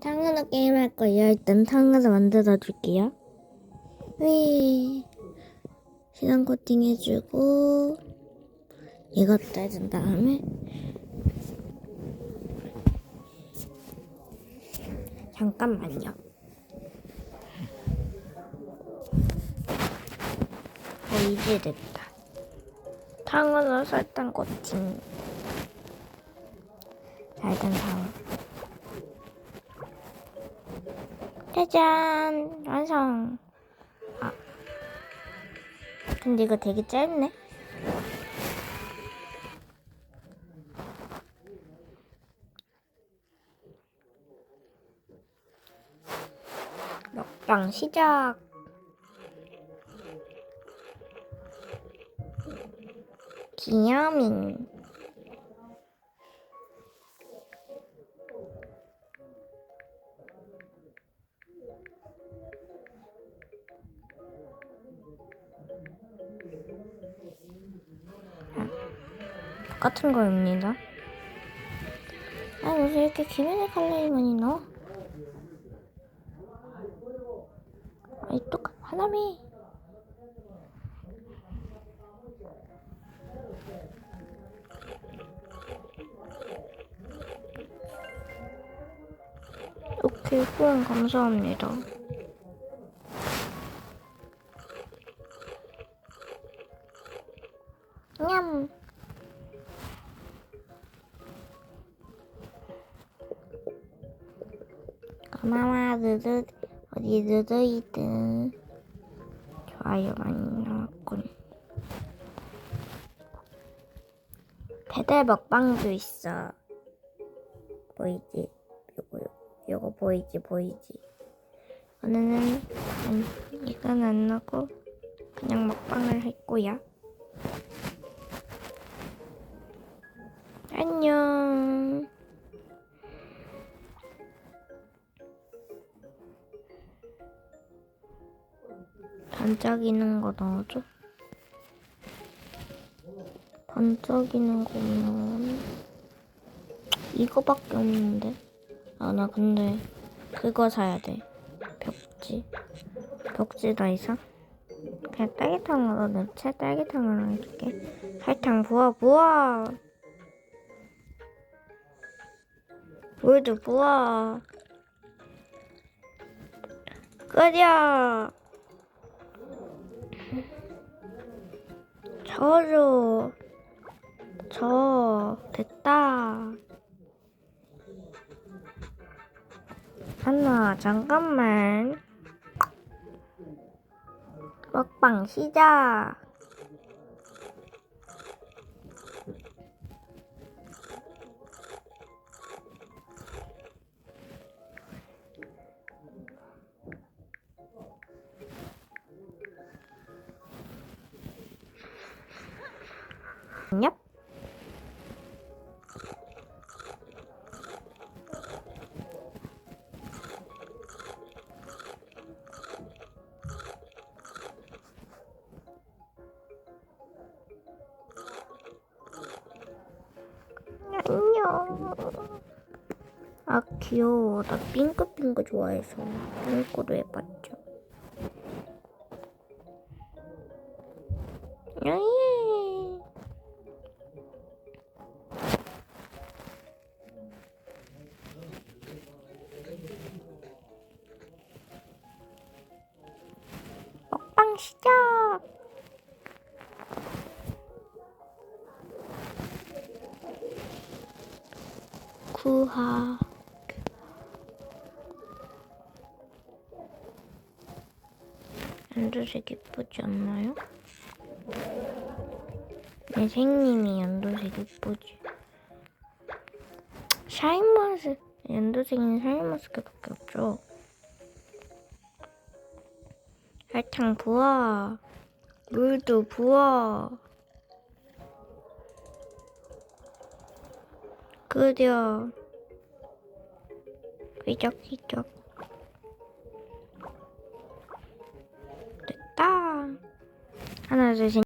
탕후루 게임 할 거예요. 일단 탕후루 만들어 줄게요. 위 시간 코팅 해주고 이것도 해준 다음에 잠깐만요. 어 이제 됐다. 탕후루 설탕 코팅 잘된 다음. 짜잔. 완성. 아. 근데 이거 되게 짧네. 먹방 시작. 기념인 똑같은 거입니다. 아, 무슨 이렇게 기면의 칼라이만이 넣어? 아이, 똑같, 하나미. 오케이, 후원 감사합니다. 고마워 누드 어디 누드이든 좋아요 많이 나왔군. 배달 먹방도 있어. 보이지? 요거 요거 보이지 보이지? 오늘은 음, 이건 안 나고 그냥 먹방을 할 거야. 안녕 반짝이는 거 넣어줘. 반짝이는 거면 이거밖에 없는데. 아 나 근데 그거 사야 돼. 벽지. 벽지 더 이상? 그냥 딸기탕으로 넣자. 딸기탕으로 해줄게. 설탕 부어 부어. 물도 부어. 끓여. 저줘. 저 됐다. 하나 잠깐만. 먹방 시작. 얍. 안녕. 아 귀여워. 나 핑크핑크 좋아해서 핑크로 해봤죠. 구하. 연두색 예쁘지 않나요? 내 생님이 연두색 예쁘지. 샤인머스 연두색은 샤인머스켓밖에 없죠. 설탕 부어. 물도 부어. 끓여. 휘적휘적. 됐다. 하나, 둘, 셋.